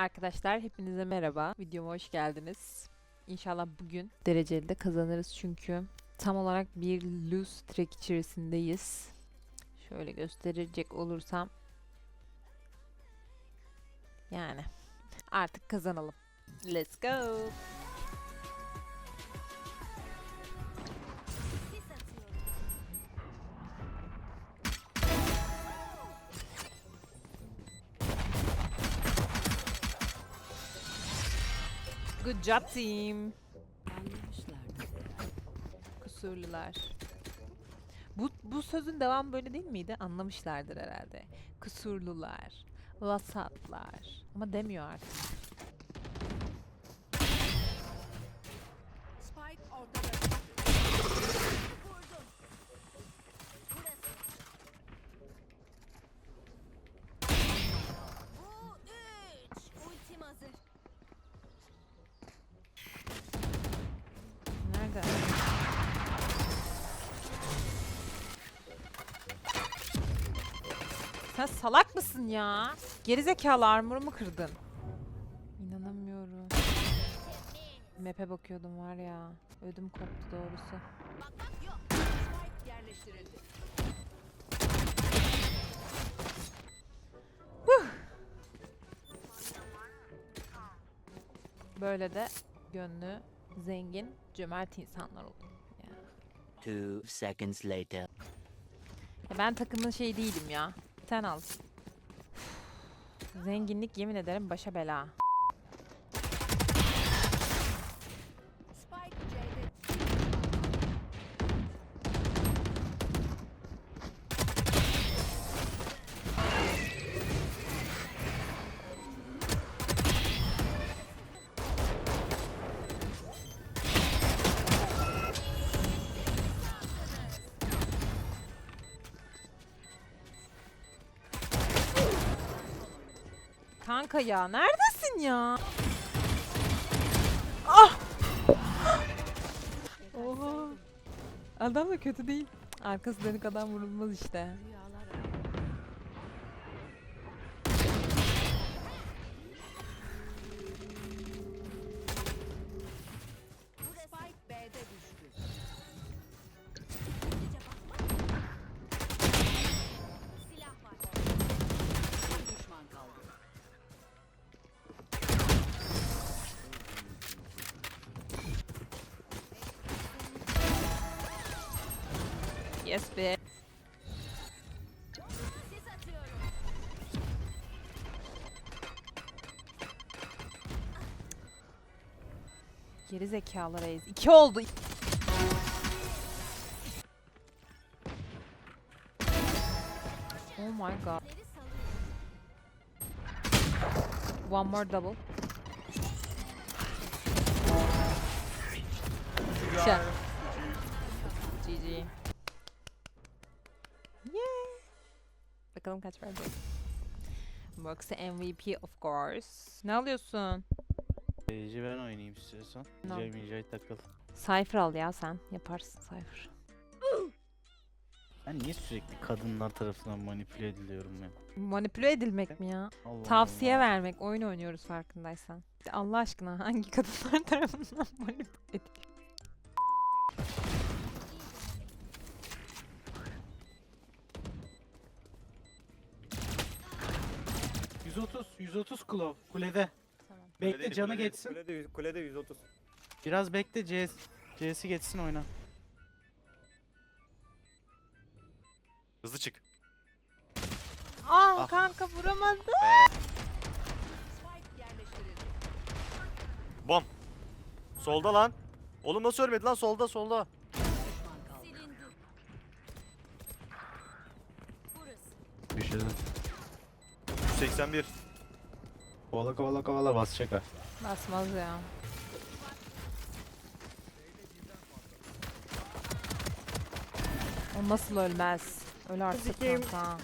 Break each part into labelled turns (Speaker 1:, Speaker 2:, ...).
Speaker 1: Arkadaşlar hepinize merhaba. Videoma hoş geldiniz. İnşallah bugün dereceli de kazanırız çünkü tam olarak bir lose streak içerisindeyiz. Şöyle gösterecek olursam yani artık kazanalım. Let's go. Good job team. Kusurlular. Bu, bu sözün devamı böyle değil miydi? Anlamışlardır herhalde. Kusurlular, vasatlar. Ama demiyor artık. Sen salak mısın ya? Gerizekalı armorumu kırdın. İnanamıyorum. Map'e bakıyordum var ya. Ödüm koptu doğrusu. Böyle de gönlü zengin, cömert insanlar. Ya.
Speaker 2: Two seconds later.
Speaker 1: Ya ben takımın şey değilim ya. Sen al. Zenginlik yemin ederim başa bela. Kanka ya neredesin ya? Ah! Oha. Adam da kötü değil. Arkası dönük adam vurulmaz işte. Yes be. Geri zekalı reis. İki oldu. Oh my god. One more double. Güzel. Bakalım kaç verdi. Box'ı MVP of course. Ne alıyorsun?
Speaker 3: Ece ben oynayayım istiyorsan.
Speaker 1: Yapayım?
Speaker 3: Mijay takıl.
Speaker 1: Cypher al ya sen. Yaparsın Cypher.
Speaker 3: Ben niye sürekli kadınlar tarafından manipüle ediliyorum ya?
Speaker 1: Manipüle edilmek mi ya?
Speaker 3: Allah
Speaker 1: Tavsiye
Speaker 3: Allah.
Speaker 1: vermek. Oyun oynuyoruz farkındaysan. Allah aşkına hangi kadınlar tarafından manipüle ediliyor?
Speaker 3: 130, 130 Klov kulede.
Speaker 1: Tamam.
Speaker 3: Bekle
Speaker 4: Kulede,
Speaker 3: canı
Speaker 4: kulede,
Speaker 3: geçsin.
Speaker 4: Kulede, yüz- kulede 130.
Speaker 3: Biraz bekle CS. CS'i geçsin oyna.
Speaker 4: Hızlı çık.
Speaker 1: Aa
Speaker 4: Ah.
Speaker 1: kanka vuramadı.
Speaker 5: Spike yerleştirildi.
Speaker 4: Bom. Solda lan. Oğlum nasıl ölmedi lan solda solda. 181.
Speaker 3: Kovala kovala kovala basacak ha.
Speaker 1: Basmaz ya. O nasıl ölmez? Öl artık
Speaker 4: Sikeyim.
Speaker 1: kanka.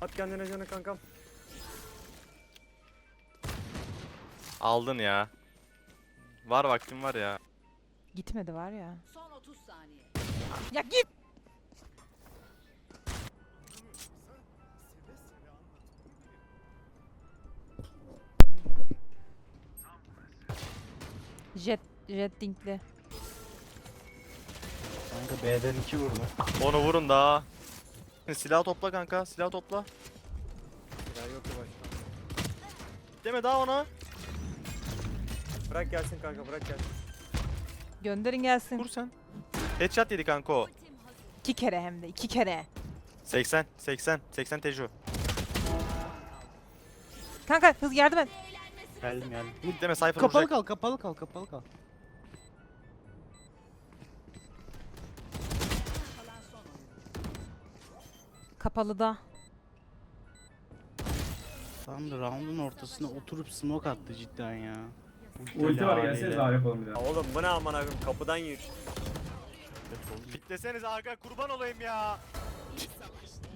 Speaker 4: At kendine canı kankam. Aldın ya. Var vaktim var ya.
Speaker 1: Gitmedi var ya.
Speaker 5: 30 saniye.
Speaker 1: Ya git. Jet Redding'li.
Speaker 3: Kanka B'den 2 vurdu.
Speaker 4: Onu vurun da. Silah topla kanka, silah topla.
Speaker 6: Silah yok ya baştan.
Speaker 4: Deme daha ona.
Speaker 6: Bırak gelsin kanka, bırak gelsin.
Speaker 1: Gönderin gelsin.
Speaker 4: Vur sen. Headshot yedi kanka o.
Speaker 1: İki kere hem de iki kere.
Speaker 4: 80. 80. 80 Tejo.
Speaker 1: Kanka hız yardım et.
Speaker 3: Geldim geldim.
Speaker 4: Mid deme Cypher
Speaker 3: Kapalı
Speaker 4: vuracak.
Speaker 3: kal kapalı kal kapalı kal.
Speaker 1: Kapalıda.
Speaker 3: Tam da round'un ortasına oturup smoke attı cidden ya.
Speaker 7: Ulti var gelseniz daha yapalım bir
Speaker 6: Ya
Speaker 7: daha.
Speaker 6: oğlum bu ne aman abim kapıdan yürü.
Speaker 4: Bitleseniz aga kurban olayım ya.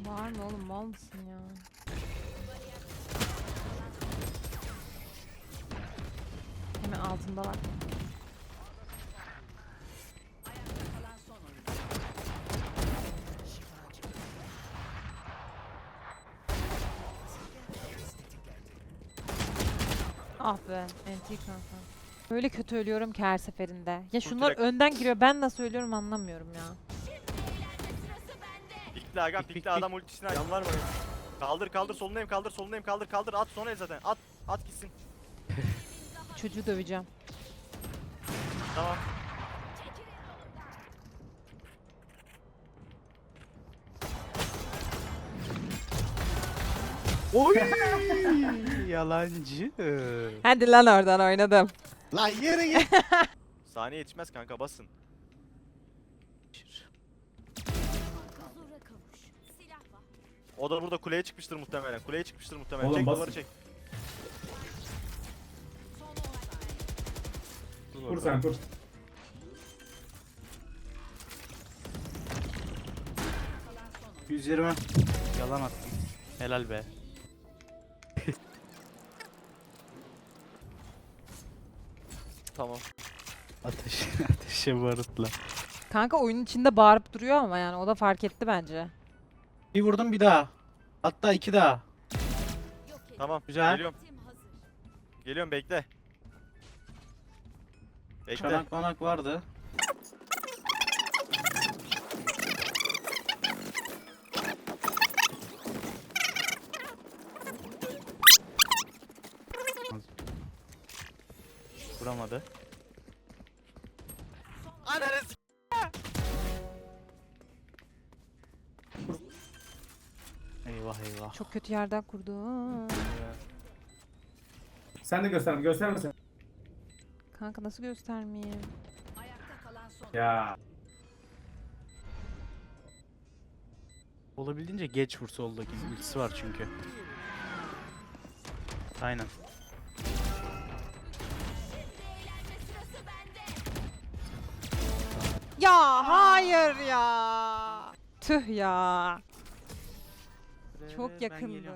Speaker 1: Var mı oğlum mal mısın ya? Hemen altında bak. Ah be NT kanka. Öyle kötü ölüyorum ki her seferinde. Ya şunlar
Speaker 4: direkt-
Speaker 1: önden giriyor ben nasıl ölüyorum anlamıyorum ya.
Speaker 4: Pikle aga
Speaker 3: Pik, pik,
Speaker 4: pikle
Speaker 3: pik.
Speaker 4: adam ultisini aç.
Speaker 6: Var mı?
Speaker 4: Kaldır kaldır solundayım kaldır solundayım kaldır kaldır at sonra el zaten at at gitsin.
Speaker 1: Çocuğu döveceğim.
Speaker 4: Tamam.
Speaker 3: Oy! Yalancı.
Speaker 1: Hadi lan oradan oynadım.
Speaker 3: Lan yere git.
Speaker 4: Saniye yetişmez kanka basın.
Speaker 5: Huzura kavuş. Silah var.
Speaker 4: O da burada kuleye çıkmıştır muhtemelen. Kuleye çıkmıştır muhtemelen.
Speaker 7: Oğlum
Speaker 4: çek
Speaker 7: basın.
Speaker 4: duvarı çek.
Speaker 5: Son 10 saniye.
Speaker 4: Dur
Speaker 7: Vur sen vur.
Speaker 5: Kalan son oyun.
Speaker 3: 120. Yalan attım. Helal be.
Speaker 4: Tamam.
Speaker 3: Ateş, ateşe barutla.
Speaker 1: Kanka oyunun içinde bağırıp duruyor ama yani o da fark etti bence.
Speaker 3: Bir vurdum bir daha. Hatta iki daha.
Speaker 4: Tamam.
Speaker 3: Güzel.
Speaker 4: Geliyorum. Geliyorum bekle. Bekle.
Speaker 3: Çanak manak vardı.
Speaker 4: Vuramadı. Ananı s-
Speaker 3: Eyvah eyvah.
Speaker 1: Çok kötü yerden kurdu.
Speaker 7: Sen de göster. Gösterme sen.
Speaker 1: Kanka nasıl göstermeyeyim?
Speaker 5: Ayakta kalan son.
Speaker 7: Ya.
Speaker 3: Olabildiğince geç vur soldaki ultisi var çünkü. Aynen.
Speaker 1: Ya hayır ya. Tüh ya. Çok yakındı.